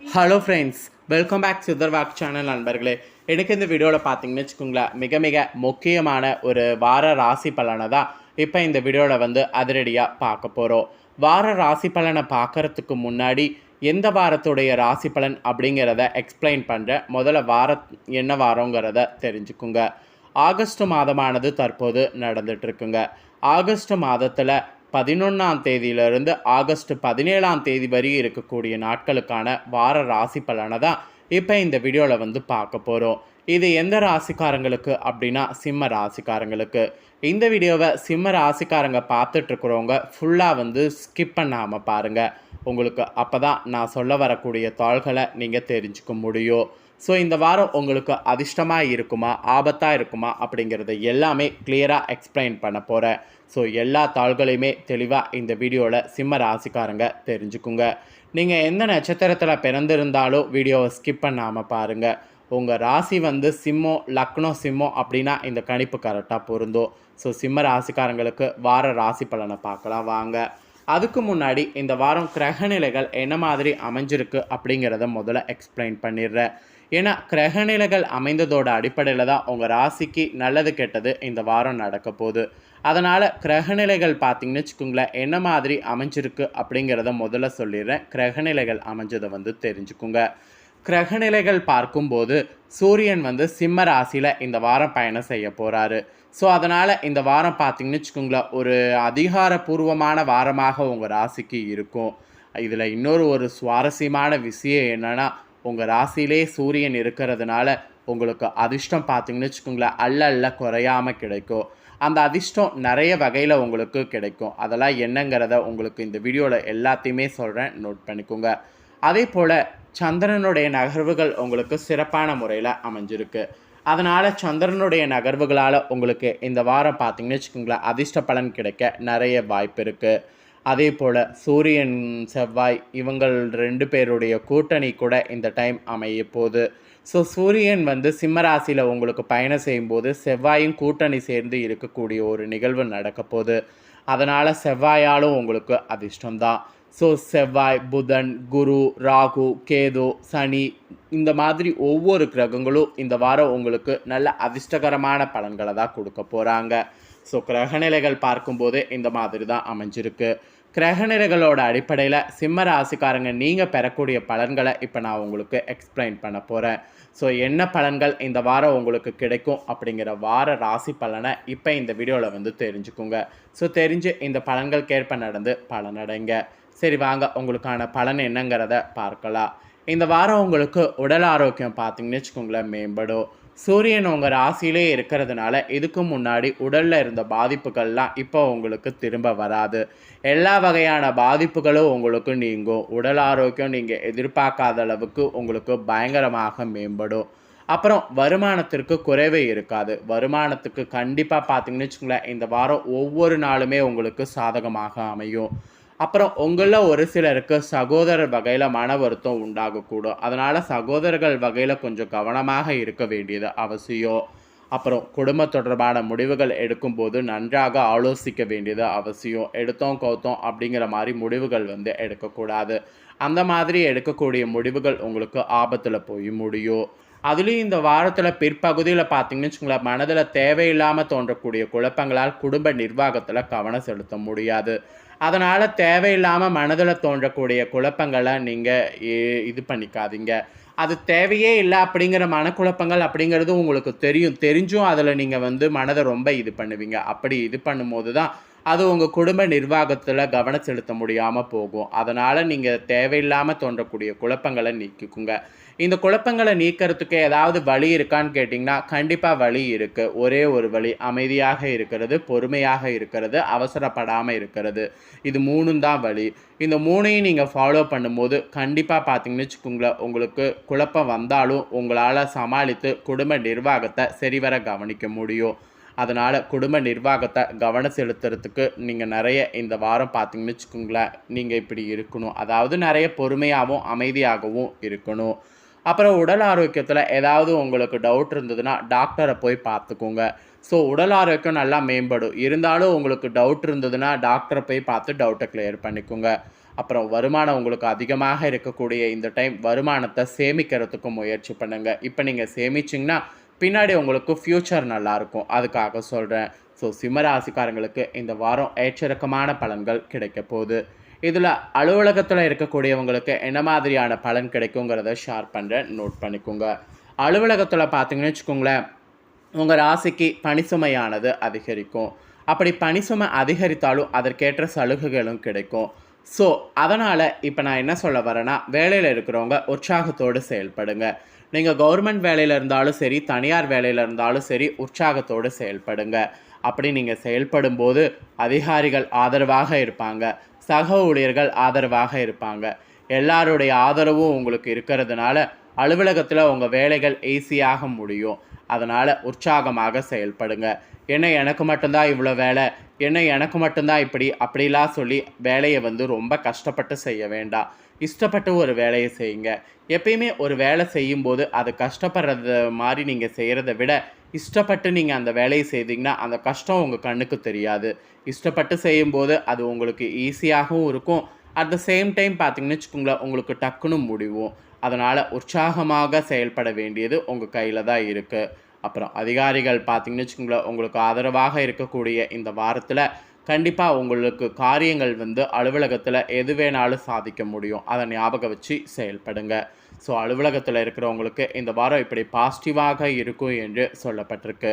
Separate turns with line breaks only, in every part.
Hello friends welcome back சித்தர்வாக் channel நண்பர்களே. எனக்கு இந்த வீடியோவில் பார்த்தீங்கன்னு வச்சுக்கோங்களேன் மிக மிக முக்கியமான ஒரு வார ராசி பலனை தான் இப்போ இந்த வீடியோவில் வந்து அதிரடியாக பார்க்க போகிறோம் வார ராசி பலனை பார்க்கறதுக்கு முன்னாடி எந்த வாரத்துடைய ராசி பலன் அப்படிங்கிறத எக்ஸ்பிளைன் பண்ணுறேன் முதல்ல வார என்ன வாரங்கிறத தெரிஞ்சுக்குங்க. ஆகஸ்ட் மாதமானது தற்போது நடந்துட்டுருக்குங்க ஆகஸ்ட் மாதத்தில் பதினொன்றாம் தேதியிலிருந்து ஆகஸ்ட் பதினேழாம் தேதி வரை இருக்கக்கூடிய நாட்களுக்கான வார ராசி பலனை தான் இப்போ இந்த வீடியோவில் வந்து பார்க்க போகிறோம் இது எந்த ராசிக்காரங்களுக்கு அப்படின்னா சிம்ம ராசிக்காரங்களுக்கு. இந்த வீடியோவை சிம்ம ராசிக்காரங்க பார்த்துட்ருக்குறவங்க ஃபுல்லாக வந்து ஸ்கிப் பண்ணாமல் பாருங்கள் உங்களுக்கு அப்போ தான் நான் சொல்ல வரக்கூடிய தாள்களை நீங்கள் தெரிஞ்சுக்க முடியும். ஸோ இந்த வாரம் உங்களுக்கு அதிர்ஷ்டமாக இருக்குமா ஆபத்தாக இருக்குமா அப்படிங்கிறத எல்லாமே கிளியராக எக்ஸ்பிளைன் பண்ண போகிறேன் ஸோ எல்லா தாள்களையுமே தெளிவாக இந்த வீடியோவில் சிம்ம ராசிக்காரங்க தெரிஞ்சுக்குங்க. நீங்கள் எந்த நட்சத்திரத்தில் பிறந்திருந்தாலும் வீடியோவை ஸ்கிப் பண்ணாமல் பாருங்கள் உங்கள் ராசி வந்து சிம்மோ லக்னோ சிம்மோ அப்படின்னா இந்த கணிப்பு கரெக்டாக பொருந்தும். ஸோ சிம்ம ராசிக்காரங்களுக்கு வார ராசி பலனை பார்க்கலாம் வாங்க. அதுக்கு முன்னாடி இந்த வாரம் கிரகநிலைகள் என்ன மாதிரி அமைஞ்சிருக்கு அப்படிங்கிறத முதல்ல எக்ஸ்பிளைன் பண்ணிடுறேன். ஏன்னா கிரகநிலைகள் அமைந்ததோட அடிப்படையில் தான் உங்கள் ராசிக்கு நல்லது கெட்டது இந்த வாரம் நடக்க போகுது. அதனால் கிரகநிலைகள் பார்த்திங்கன்னு வச்சுக்கோங்களேன் என்ன மாதிரி அமைஞ்சிருக்கு அப்படிங்கிறத முதல்ல சொல்லிடுறேன். கிரகநிலைகள் அமைஞ்சதை வந்து தெரிஞ்சுக்குங்க. கிரகநிலைகள் பார்க்கும்போது சூரியன் வந்து சிம்ம ராசியில் இந்த வாரம் பயணம் செய்ய போகிறாரு ஸோ அதனால் இந்த வாரம் பார்த்தீங்கன்னு வச்சுக்கோங்களேன் ஒரு அதிகாரப்பூர்வமான வாரமாக உங்கள் ராசிக்கு இருக்கும். இதில் இன்னொரு ஒரு சுவாரஸ்யமான விஷயம் என்னென்னா உங்கள் ராசியிலே சூரியன் இருக்கிறதுனால உங்களுக்கு அதிர்ஷ்டம் பார்த்தீங்கன்னு வச்சுக்கோங்களேன் அல்ல அல்ல குறையாமல் கிடைக்கும். அந்த அதிர்ஷ்டம் நிறைய வகையில் உங்களுக்கு கிடைக்கும். அதெல்லாம் என்னங்கிறத உங்களுக்கு இந்த வீடியோவில் எல்லாத்தையுமே சொல்கிறேன் நோட் பண்ணிக்கோங்க. அதே போல் சந்திரனுடைய நகர்வுகள் உங்களுக்கு சிறப்பான முறையில் அமைஞ்சிருக்கு. அதனால் சந்திரனுடைய நகர்வுகளால் உங்களுக்கு இந்த வாரம் பார்த்தீங்கன்னு வச்சுக்கோங்களேன் அதிர்ஷ்ட பலன் கிடைக்க நிறைய வாய்ப்பு இருக்குது அதே போல் சூரியன் செவ்வாய் இவங்கள் ரெண்டு பேருடைய கூட்டணி கூட இந்த டைம் அமைய போகுது. ஸோ சூரியன் வந்து சிம்மராசியில் உங்களுக்கு பயணம் செய்யும்போது செவ்வாயும் கூட்டணி சேர்ந்து இருக்கக்கூடிய ஒரு நிகழ்வு நடக்க போகுது. அதனால் செவ்வாயாலும் உங்களுக்கு அதிர்ஷ்டம்தான். ஸோ செவ்வாய் புதன் குரு ராகு கேது சனி இந்த மாதிரி ஒவ்வொரு கிரகங்களும் இந்த வாரம் உங்களுக்கு நல்ல அதிர்ஷ்டகரமான பலன்களை தான் கொடுக்க போகிறாங்க ஸோ கிரகநிலைகள் பார்க்கும்போது இந்த மாதிரி தான் அமைஞ்சிருக்கு. கிரகநிலைகளோட அடிப்படையில் சிம்ம ராசிக்காரங்க நீங்கள் பெறக்கூடிய பலன்களை இப்போ நான் உங்களுக்கு எக்ஸ்பிளைன் பண்ண போகிறேன் ஸோ என்ன பலன்கள் இந்த வாரம் உங்களுக்கு கிடைக்கும் அப்படிங்கிற வார ராசி பலனை இப்போ இந்த வீடியோவில் வந்து தெரிஞ்சுக்குங்க. ஸோ தெரிஞ்சு இந்த பலன்கள் கேட்ப நடந்து பலனடைங்க. சரி வாங்க உங்களுக்கான பலன் என்னங்கிறத பார்க்கலாம். இந்த வாரம் உங்களுக்கு உடல் ஆரோக்கியம் பார்த்தீங்கன்னு வச்சுக்கோங்களேன் மேம்படும். சூரியன் உங்கள் ராசியிலே இருக்கிறதுனால இதுக்கு முன்னாடி உடலில் இருந்த பாதிப்புகள்லாம் இப்போ உங்களுக்கு திரும்ப வராது. எல்லா வகையான பாதிப்புகளும் உங்களுக்கு நீங்கும். உடல் ஆரோக்கியம் நீங்கள் எதிர்பார்க்காத அளவுக்கு உங்களுக்கு பயங்கரமாக மேம்படும். அப்புறம் வருமானத்திற்கு குறைவே இருக்காது. வருமானத்துக்கு கண்டிப்பாக பார்த்தீங்கன்னு வச்சுக்கோங்களேன் இந்த வாரம் ஒவ்வொரு நாளுமே உங்களுக்கு சாதகமாக அமையும். அப்புறம் உங்களில் ஒரு சிலருக்கு சகோதரர் வகையில் மன வருத்தம் உண்டாகக்கூடும். அதனால் சகோதரர்கள் வகையில் கொஞ்சம் கவனமாக இருக்க வேண்டியது அவசியம். அப்புறம் குடும்ப தொடர்பான முடிவுகள் எடுக்கும்போது நன்றாக ஆலோசிக்க வேண்டியது அவசியம். எடுத்தோம் கவுத்தோம் அப்படிங்கிற மாதிரி முடிவுகள் வந்து எடுக்கக்கூடாது. அந்த மாதிரி எடுக்கக்கூடிய முடிவுகள் உங்களுக்கு ஆபத்தில் போய் முடியும். அதுலேயும் இந்த வாரத்தில் பிற்பகுதியில் பார்த்தீங்கன்னு வச்சுக்கோங்களேன் மனதில் தேவையில்லாமல் தோன்றக்கூடிய குழப்பங்களால் குடும்ப நிர்வாகத்தில் கவனம் செலுத்த முடியாது. அதனால் தேவையில்லாமல் மனதில் தோன்றக்கூடிய குழப்பங்களை நீங்கள் இது பண்ணிக்காதீங்க. அது தேவையே இல்லை அப்படிங்கிற மனக்குழப்பங்கள் அப்படிங்கிறது உங்களுக்கு தெரியும். தெரிஞ்சும் அதில் நீங்கள் வந்து மனதை ரொம்ப இது பண்ணுவீங்க. அப்படி இது பண்ணும்போது தான் அது உங்கள் குடும்ப நிர்வாகத்தில் கவனம் செலுத்த முடியாமல் போகும். அதனால் நீங்கள் தேவையில்லாமல் தோன்றக்கூடிய குழப்பங்களை நீக்கிக்குங்க. இந்த குழப்பங்களை நீக்கிறதுக்கு ஏதாவது வழி இருக்கான்னு கேட்டிங்கன்னா கண்டிப்பாக வழி இருக்குது ஒரே ஒரு வழி அமைதியாக இருக்கிறது பொறுமையாக இருக்கிறது அவசரப்படாமல் இருக்கிறது. இது மூணும் தான் வழி. இந்த மூணையும் நீங்கள் ஃபாலோ பண்ணும்போது கண்டிப்பாக பார்த்தீங்கன்னு வச்சுக்கோங்களேன் உங்களுக்கு குழப்பம் வந்தாலும் உங்களால் சமாளித்து குடும்ப நிர்வாகத்தை சரிவர கவனிக்க முடியும். அதனால் குடும்ப நிர்வாகத்தை கவனம் செலுத்துறதுக்கு நீங்கள் நிறைய இந்த வாரம் பார்த்தீங்கன்னு வச்சுக்கோங்களேன் நீங்கள் இப்படி இருக்கணும். அதாவது நிறைய பொறுமையாகவும் அமைதியாகவும் இருக்கணும். அப்புறம் உடல் ஆரோக்கியத்தில் ஏதாவது உங்களுக்கு டவுட் இருந்ததுன்னா டாக்டரை போய் பார்த்துக்கோங்க. ஸோ உடல் ஆரோக்கியம் நல்லா மேம்படும். இருந்தாலும் உங்களுக்கு டவுட் இருந்ததுன்னா டாக்டரை போய் பார்த்து டவுட்டை கிளியர் பண்ணிக்கோங்க. அப்புறம் வருமானம் உங்களுக்கு அதிகமாக இருக்கக்கூடிய இந்த டைம் வருமானத்தை சேமிக்கிறதுக்கு முயற்சி பண்ணுங்கள் இப்போ நீங்கள் சேமிச்சிங்கன்னா பின்னாடி உங்களுக்கு ஃப்யூச்சர் நல்லாயிருக்கும் அதுக்காக சொல்கிறேன் ஸோ சிம்மராசிக்காரங்களுக்கு இந்த வாரம் ஏற்றிறக்கமான பலன்கள் கிடைக்க போகுது. இதில் அலுவலகத்தில் இருக்கக்கூடியவங்களுக்கு என்ன மாதிரியான பலன் கிடைக்குங்கிறத ஷேர் பண்ணுறேன் நோட் பண்ணிக்கோங்க. அலுவலகத்தில் பார்த்தீங்கன்னு வச்சுக்கோங்களேன் உங்கள் ராசிக்கு பணிசுமையானது அதிகரிக்கும். அப்படி பணிசுமை அதிகரித்தாலும் அதற்கேற்ற சலுகைகளும் கிடைக்கும். ஸோ அதனால் இப்போ நான் என்ன சொல்ல வரேன்னா வேலையில் இருக்கிறவங்க உற்சாகத்தோடு செயல்படுங்க. நீங்கள் கவர்மெண்ட் வேலையில் இருந்தாலும் சரி தனியார் வேலையில் இருந்தாலும் சரி உற்சாகத்தோடு செயல்படுங்க. அப்படி நீங்கள் செயல்படும் போது அதிகாரிகள் ஆதரவாக இருப்பாங்க. சக ஊழியர்கள் ஆதரவாக இருப்பாங்க. எல்லாருடைய ஆதரவும் உங்களுக்கு இருக்கிறதுனால அலுவலகத்தில் உங்கள் வேலைகள் ஈஸியாக முடியும். அதனால் உற்சாகமாக செயல்படுங்க. என்ன எனக்கு மட்டும்தான் இவ்வளோ வேலை. என்ன எனக்கு மட்டும்தான் இப்படி அப்படிலாம் சொல்லி வேலையை வந்து ரொம்ப கஷ்டப்பட்டு செய்ய வேண்டாம் இஷ்டப்பட்டு ஒரு வேலையை செய்யுங்க. எப்பயுமே ஒரு வேலை செய்யும்போது அது கஷ்டப்படுறது மாதிரி நீங்கள் செய்கிறத விட இஷ்டப்பட்டு நீங்கள் அந்த வேலையை செய்தீங்கன்னா அந்த கஷ்டம் உங்கள் கண்ணுக்கு தெரியாது. இஷ்டப்பட்டு செய்யும்போது அது உங்களுக்கு ஈஸியாகவும் இருக்கும். அட் த சேம் டைம் பார்த்தீங்கன்னு வச்சுக்கோங்களேன் உங்களுக்கு டக்குன்னு முடிவும் அதனால் உற்சாகமாக செயல்பட வேண்டியது உங்கள் கையில் தான் இருக்குது அப்புறம் அதிகாரிகள் பார்த்தீங்கன்னு வச்சுக்கோங்களேன் உங்களுக்கு ஆதரவாக இருக்கக்கூடிய இந்த வாரத்தில் கண்டிப்பாக உங்களுக்கு காரியங்கள் வந்து அலுவலகத்தில் எது வேணாலும் சாதிக்க முடியும். அதை ஞாபகம் வச்சு செயல்படுங்க. ஸோ அலுவலகத்தில் இருக்கிறவங்களுக்கு இந்த வாரம் இப்படி பாசிட்டிவாக இருக்கும் என்று சொல்லப்பட்டிருக்கு.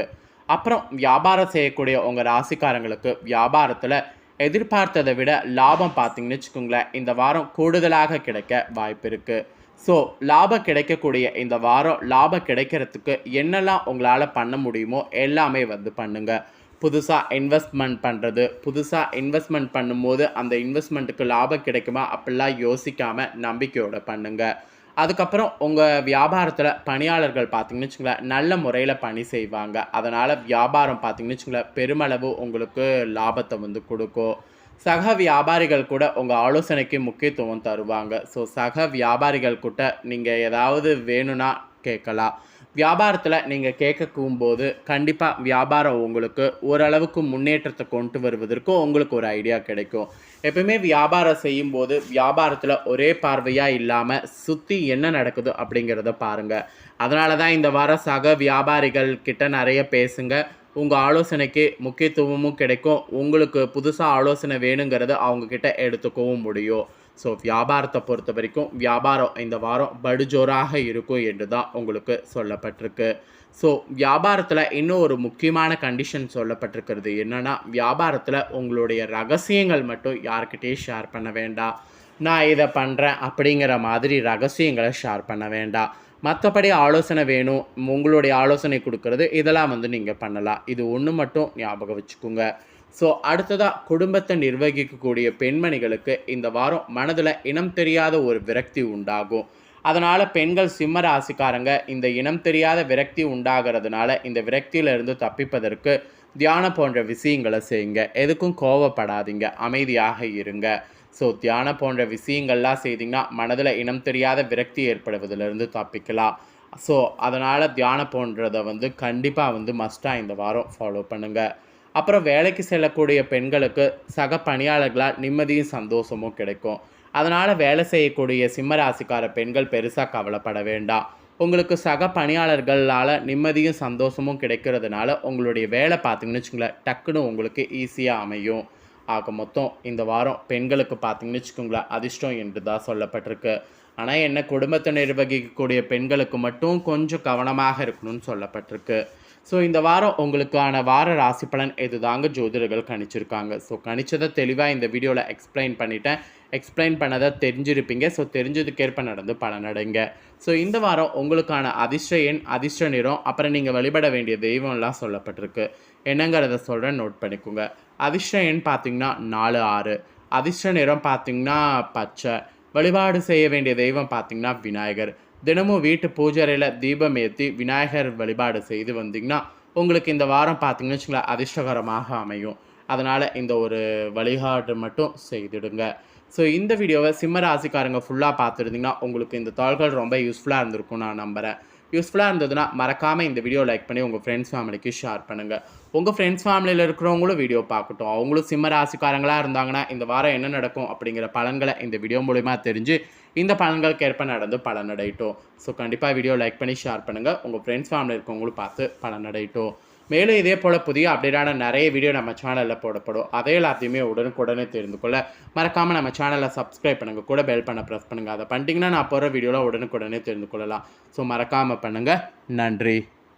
அப்புறம் வியாபாரம் செய்யக்கூடிய உங்கள் ராசிக்காரங்களுக்கு வியாபாரத்தில் எதிர்பார்த்ததை விட லாபம் பார்த்திங்கன்னு வச்சுக்கோங்களேன் இந்த வாரம் கூடுதலாக கிடைக்க வாய்ப்பு இருக்குது ஸோ லாபம் கிடைக்கக்கூடிய இந்த வாரம் லாபம் கிடைக்கிறதுக்கு என்னெல்லாம் உங்களால் பண்ண முடியுமோ எல்லாமே வந்து பண்ணுங்கள் புதுசாக இன்வெஸ்ட்மெண்ட் பண்ணுறது புதுசாக இன்வெஸ்ட்மெண்ட் பண்ணும்போது அந்த இன்வெஸ்ட்மெண்ட்டுக்கு லாபம் கிடைக்குமா அப்படிலாம் யோசிக்காமல் நம்பிக்கையோடு பண்ணுங்கள் அதுக்கப்புறம் உங்கள் வியாபாரத்தில் பணியாளர்கள் பார்த்தீங்கன்னு வச்சுங்களேன் நல்ல முறையில் பணி செய்வாங்க. அதனால் வியாபாரம் பார்த்தீங்கன்னு வச்சுங்களேன் பெருமளவு உங்களுக்கு லாபத்தை வந்து கொடுக்கும். சக வியாபாரிகள் கூட உங்கள் ஆலோசனைக்கு முக்கியத்துவம் தருவாங்க. ஸோ சக வியாபாரிகள் கூட நீங்கள் ஏதாவது வேணும்னா கேட்கலாம். வியாபாரத்தில் நீங்கள் கேட்கும் போது கண்டிப்பாக வியாபாரம் உங்களுக்கு ஓரளவுக்கு முன்னேற்றத்தை கொண்டு வருவதற்கும் உங்களுக்கு ஒரு ஐடியா கிடைக்கும். எப்பவுமே வியாபாரம் செய்யும்போது வியாபாரத்தில் ஒரே பார்வையாக இல்லாமல் சுற்றி என்ன நடக்குது அப்படிங்கிறத பாருங்கள் அதனால தான் இந்த வாரம் சக வியாபாரிகள் கிட்ட நிறைய பேசுங்க. உங்கள் ஆலோசனைக்கு முக்கியத்துவமும் கிடைக்கும். உங்களுக்கு புதுசாக ஆலோசனை வேணுங்கிறத அவங்கக்கிட்ட எடுத்துக்கவும் முடியும். ஸோ வியாபாரத்தை பொறுத்த வரைக்கும் வியாபாரம் இந்த வாரம் படுஜோராக இருக்கும் என்று தான் உங்களுக்கு சொல்லப்பட்டிருக்கு. ஸோ வியாபாரத்தில் இன்னும் ஒரு முக்கியமான கண்டிஷன் சொல்லப்பட்டிருக்கிறது என்னென்னா வியாபாரத்தில் உங்களுடைய ரகசியங்கள் மட்டும் யார்கிட்டேயும் ஷேர் பண்ண வேண்டாம். நான் இதை பண்ணுறேன் அப்படிங்கிற மாதிரி ரகசியங்களை ஷேர் பண்ண வேண்டாம். மற்றபடி ஆலோசனை வேணும் உங்களுடைய ஆலோசனை கொடுக்கறது இதெல்லாம் வந்து நீங்கள் பண்ணலாம். இது ஒன்று மட்டும் ஞாபகம் வச்சுக்கோங்க. ஸோ அடுத்ததாக குடும்பத்தை நிர்வகிக்கக்கூடிய பெண்மணிகளுக்கு இந்த வாரம் மனதில் இனம் தெரியாத ஒரு விரக்தி உண்டாகும். அதனால் பெண்கள் சிம்ம ராசிக்காரங்க இந்த இனம் தெரியாத விரக்தி உண்டாகிறதுனால இந்த விரக்தியிலிருந்து தப்பிப்பதற்கு தியானம் போன்ற விஷயங்களை செய்யுங்க. எதுக்கும் கோவப்படாதீங்க. அமைதியாக இருங்க. ஸோ தியானம் போன்ற விஷயங்கள்லாம் செய்தீங்கன்னா மனதில் இனம் தெரியாத விரக்தி ஏற்படுவதிலிருந்து தப்பிக்கலாம். ஸோ அதனால் தியானம் போன்றதை வந்து கண்டிப்பாக வந்து மஸ்ட்டாக இந்த வாரம் ஃபாலோ பண்ணுங்கள் அப்புறம் வேலைக்கு செல்லக்கூடிய பெண்களுக்கு சக பணியாளர்களால் நிம்மதியும் சந்தோஷமும் கிடைக்கும். அதனால் வேலை செய்யக்கூடிய சிம்மராசிக்கார பெண்கள் பெருசாக கவலைப்பட வேண்டாம். உங்களுக்கு சக பணியாளர்களால் நிம்மதியும் சந்தோஷமும் கிடைக்கிறதுனால உங்களுடைய வேலை பார்த்தீங்கன்னு வச்சுங்களேன் டக்குன்னு உங்களுக்கு ஈஸியாக அமையும். ஆக மொத்தம் இந்த வாரம் பெண்களுக்கு பார்த்தீங்கன்னு வச்சுக்கோங்களேன் அதிர்ஷ்டம் என்று தான் சொல்லப்பட்டிருக்கு. ஆனால் என்ன குடும்பத்தை நிர்வகிக்கக்கூடிய பெண்களுக்கு மட்டும் கொஞ்சம் கவனமாக இருக்கணும்னு சொல்லப்பட்டிருக்கு. ஸோ இந்த வாரம் உங்களுக்கான வார ராசி பலன் இது தாங்க ஜோதிடர்கள் கணிச்சிருக்காங்க. ஸோ கணிச்சதை தெளிவாக இந்த வீடியோவில் எக்ஸ்பிளைன் பண்ணிட்டேன். எக்ஸ்பிளைன் பண்ணதை தெரிஞ்சிருப்பீங்க. ஸோ தெரிஞ்சதுக்கேற்ப நடந்து பலனடைங்க ஸோ இந்த வாரம் உங்களுக்கான அதிர்ஷ்ட எண் அதிர்ஷ்ட நிறம் அப்புறம் நீங்கள் வழிபட வேண்டிய தெய்வம்லாம் சொல்லப்பட்டிருக்கு. என்னங்கிறத சொல்கிறேன் நோட் பண்ணிக்கோங்க. அதிர்ஷ்ட எண் பார்த்தீங்கன்னா நாலு ஆறு. அதிர்ஷ்ட நிறம் பார்த்தீங்கன்னா பச்சை. வழிபாடு செய்ய வேண்டிய தெய்வம் பார்த்தீங்கன்னா விநாயகர். தினமும் வீட்டு பூஜைறையில் தீபம் ஏற்றி விநாயகர் வழிபாடு செய்து வந்தீங்கன்னா உங்களுக்கு இந்த வாரம் பார்த்தீங்கன்னு வச்சுங்களேன் அதிர்ஷ்டகரமாக அமையும். அதனால் இந்த ஒரு வழிகாட்டு மட்டும் செய்திடுங்க. ஸோ இந்த வீடியோவை சிம்ம ராசிக்காரங்க ஃபுல்லாக பார்த்துருந்தீங்கன்னா உங்களுக்கு இந்த தாள்கள் ரொம்ப யூஸ்ஃபுல்லாக இருந்திருக்கும் நான் நம்புகிறேன் யூஸ்ஃபுல்லாக இருந்ததுன்னா மறக்காமல் இந்த வீடியோ லைக் பண்ணி உங்கள் ஃப்ரெண்ட்ஸ் ஃபேமிலிக்கு ஷேர் பண்ணுங்கள் உங்கள் ஃப்ரெண்ட்ஸ் ஃபேமிலியில் இருக்கிறவங்களும் வீடியோ பார்க்கட்டும். அவங்களும் சிம்ம ராசிக்காரங்களாக இருந்தாங்கன்னா இந்த வாரம் என்ன நடக்கும் அப்படிங்கிற பலன்களை இந்த வீடியோ மூலிமா தெரிஞ்சு இந்த பலன்களுக்கு ஏற்ப நடந்து பலனடையட்டும். ஸோ கண்டிப்பாக வீடியோ லைக் பண்ணி ஷேர் பண்ணுங்கள் உங்கள் ஃப்ரெண்ட்ஸ் ஃபேமிலி இருக்கவங்களும் பார்த்து பலனடையட்டும். மேலும் இதே போல் புதிய அப்டேட்டான நிறைய வீடியோ நம்ம சேனலில் போடப்படும். அதே எல்லாத்தையுமே உடனுக்குடனே தெரிந்து கொள்ள மறக்காமல் நம்ம சேனலை சப்ஸ்கிரைப் பண்ணுங்கள் கூட பெல் பண்ண ப்ரெஸ் பண்ணுங்கள் அதை பண்ணிட்டீங்கன்னா நான் போகிற வீடியோவில் உடனுக்குடனே தெரிந்து கொள்ளலாம். ஸோ மறக்காமல் பண்ணுங்கள் நன்றி.